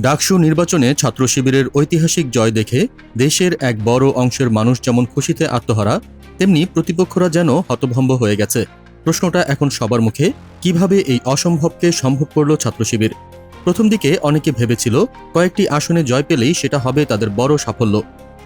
ডাকসু নির্বাচনে ছাত্র শিবিরের ঐতিহাসিক জয় দেখে দেশের এক বড় অংশের মানুষ যেমন খুশিতে আত্মহারা, তেমনি প্রতিপক্ষরা যেন হতভম্ব হয়ে গেছে। প্রশ্নটা এখন সবার মুখে, কীভাবে এই অসম্ভবকে সম্ভব করল ছাত্র শিবির প্রথম দিকে অনেকে ভেবেছিল, কয়েকটি আসনে জয় পেলেই সেটা হবে তাদের বড় সাফল্য।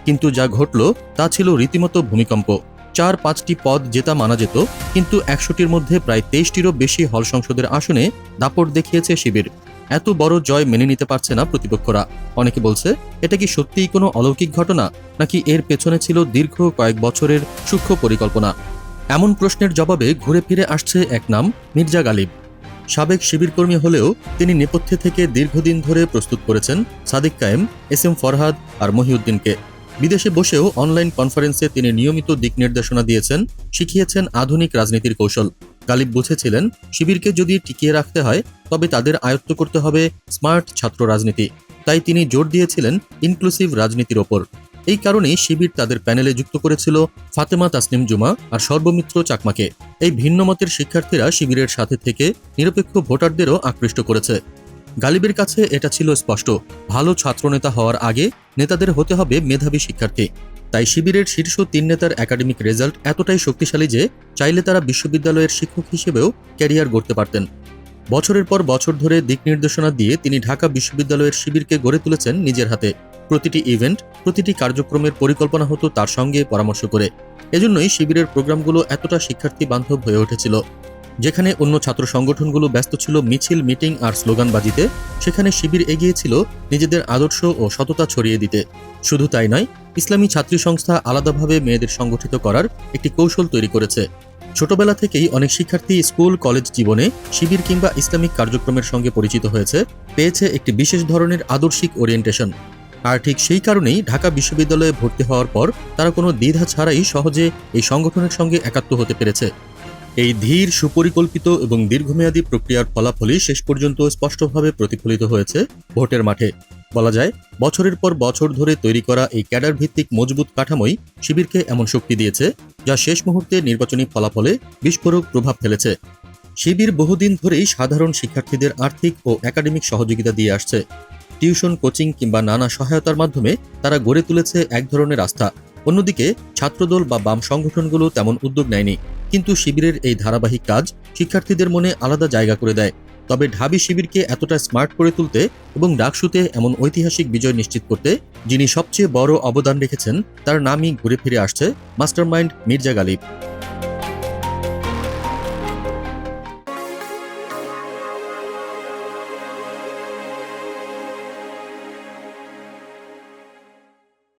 কিন্তু যা ঘটল, তা ছিল রীতিমতো ভূমিকম্প। চার পাঁচটি পদ জেতা মানা যেত, কিন্তু একশোটির মধ্যে প্রায় তেইশটিরও বেশি হল সংসদের আসনে দাপট দেখিয়েছে শিবির। এত বড় জয় মেনে নিতে পারছে না প্রতিপক্ষরা। অনেকে বলছে, এটা কি সত্যিই কোনো অলৌকিক ঘটনা, নাকি এর পেছনে ছিল দীর্ঘ কয়েক বছরের সূক্ষ্ম পরিকল্পনা? এমন প্রশ্নের জবাবে ঘুরে ফিরে আসছে এক নাম, মির্জা গালিব। সাবেক শিবিরকর্মী হলেও তিনি নেপথ্যে থেকে দীর্ঘদিন ধরে প্রস্তুত করেছেন সাদিক কায়েম, এস এম ফরহাদ আর মহিউদ্দিনকে। বিদেশে বসেও অনলাইন কনফারেন্সে তিনি নিয়মিত দিক নির্দেশনা দিয়েছেন, শিখিয়েছেন আধুনিক রাজনীতির কৌশল। গালিব বুঝেছিলেন, শিবিরকে যদি টিকিয়ে রাখতে হয়, তবে তাদের আয়ত্ত করতে হবে স্মার্ট ছাত্র রাজনীতি। তাই তিনি জোর দিয়েছিলেন ইনক্লুসিভ রাজনীতির ওপর। এই কারণেই শিবির তাদের প্যানেলে যুক্ত করেছিল ফাতেমা তাসনিম জুমা আর সর্বমিত্র চাকমাকে। এই ভিন্নমতের শিক্ষার্থীরা শিবিরের সাথে থেকে নিরপেক্ষ ভোটারদেরও আকৃষ্ট করেছে। গালিবের কাছে এটা ছিল স্পষ্ট। ভালো ছাত্রনেতা হওয়ার আগে নেতাদের হতে হবে মেধাবী শিক্ষার্থী। তাই শিবিরের শীর্ষ তিন নেতার একাডেমিক রেজাল্ট এতটাই শক্তিশালী যে চাইলে তারা বিশ্ববিদ্যালয়ের শিক্ষক হিসেবেও ক্যারিয়ার গড়তে পারতেন। বছরের পর বছর ধরে দিক নির্দেশনা দিয়ে তিনি ঢাকা বিশ্ববিদ্যালয়ের শিবিরকে গড়ে তুলেছেন নিজের হাতে। প্রতিটি ইভেন্ট, প্রতিটি কার্যক্রমের পরিকল্পনা হতো তার সঙ্গে পরামর্শ করে। এজন্যই শিবিরের প্রোগ্রামগুলো এতটা শিক্ষার্থী বান্ধব হয়ে উঠেছিল। যেখানে অন্য ছাত্র সংগঠনগুলো ব্যস্ত ছিল মিছিল, মিটিং আর স্লোগানবাজিতে, সেখানে শিবির এগিয়েছিল নিজেদের আদর্শ ও সততা ছড়িয়ে দিতে। শুধু তাই নয়, ইসলামী ছাত্রী সংস্থা আলাদাভাবে মেয়েদের সংগঠিত করার একটি কৌশল তৈরি করেছে। ছোটবেলা থেকেই অনেক শিক্ষার্থী স্কুল, কলেজ জীবনে শিবির কিংবা ইসলামিক কার্যক্রমের সঙ্গে পরিচিত হয়েছে, পেয়েছে একটি বিশেষ ধরনের আদর্শিক ওরিয়েন্টেশন আর ঠিক সেই কারণেই ঢাকা বিশ্ববিদ্যালয়ে ভর্তি হওয়ার পর তারা কোনো দ্বিধা ছাড়াই সহজে এই সংগঠনের সঙ্গে একাত্ম হতে পেরেছে। এই ধীর, সুপরিকল্পিত এবং দীর্ঘমেয়াদী প্রক্রিয়ার ফলাফলই শেষ পর্যন্ত স্পষ্টভাবে প্রতিফলিত হয়েছে ভোটের মাঠে। বলা যায়, বছরের পর বছর ধরে তৈরি করা এই ক্যাডার ভিত্তিক মজবুত কাঠামোই শিবিরকে এমন শক্তি দিয়েছে যা শেষ মুহূর্তে নির্বাচনী ফলাফলে বিস্ফোরক প্রভাব ফেলেছে। শিবির বহুদিন ধরেই সাধারণ শিক্ষার্থীদের আর্থিক ও একাডেমিক সহযোগিতা দিয়ে আসছে। টিউশন, কোচিং কিংবা নানা সহায়তার মাধ্যমে তারা গড়ে তুলেছে এক ধরনের আস্থা। অন্যদিকে, ছাত্রদল বা বাম সংগঠনগুলো তেমন উদ্যোগ নেয়নি। কিন্তু শিবিরের এই ধারাবাহিক কাজ শিক্ষার্থীদের মনে আলাদা জায়গা করে দেয়। তবে ঢাবি শিবিরকে এতটা স্মার্ট করে তুলতে এবং ডাকসুতে এমন ঐতিহাসিক বিজয় নিশ্চিত করতে যিনি সবচেয়ে বড় অবদান রেখেছেন, তার নামই ঘুরে ফিরে আসছে মাস্টারমাইন্ড মির্জা গালিব।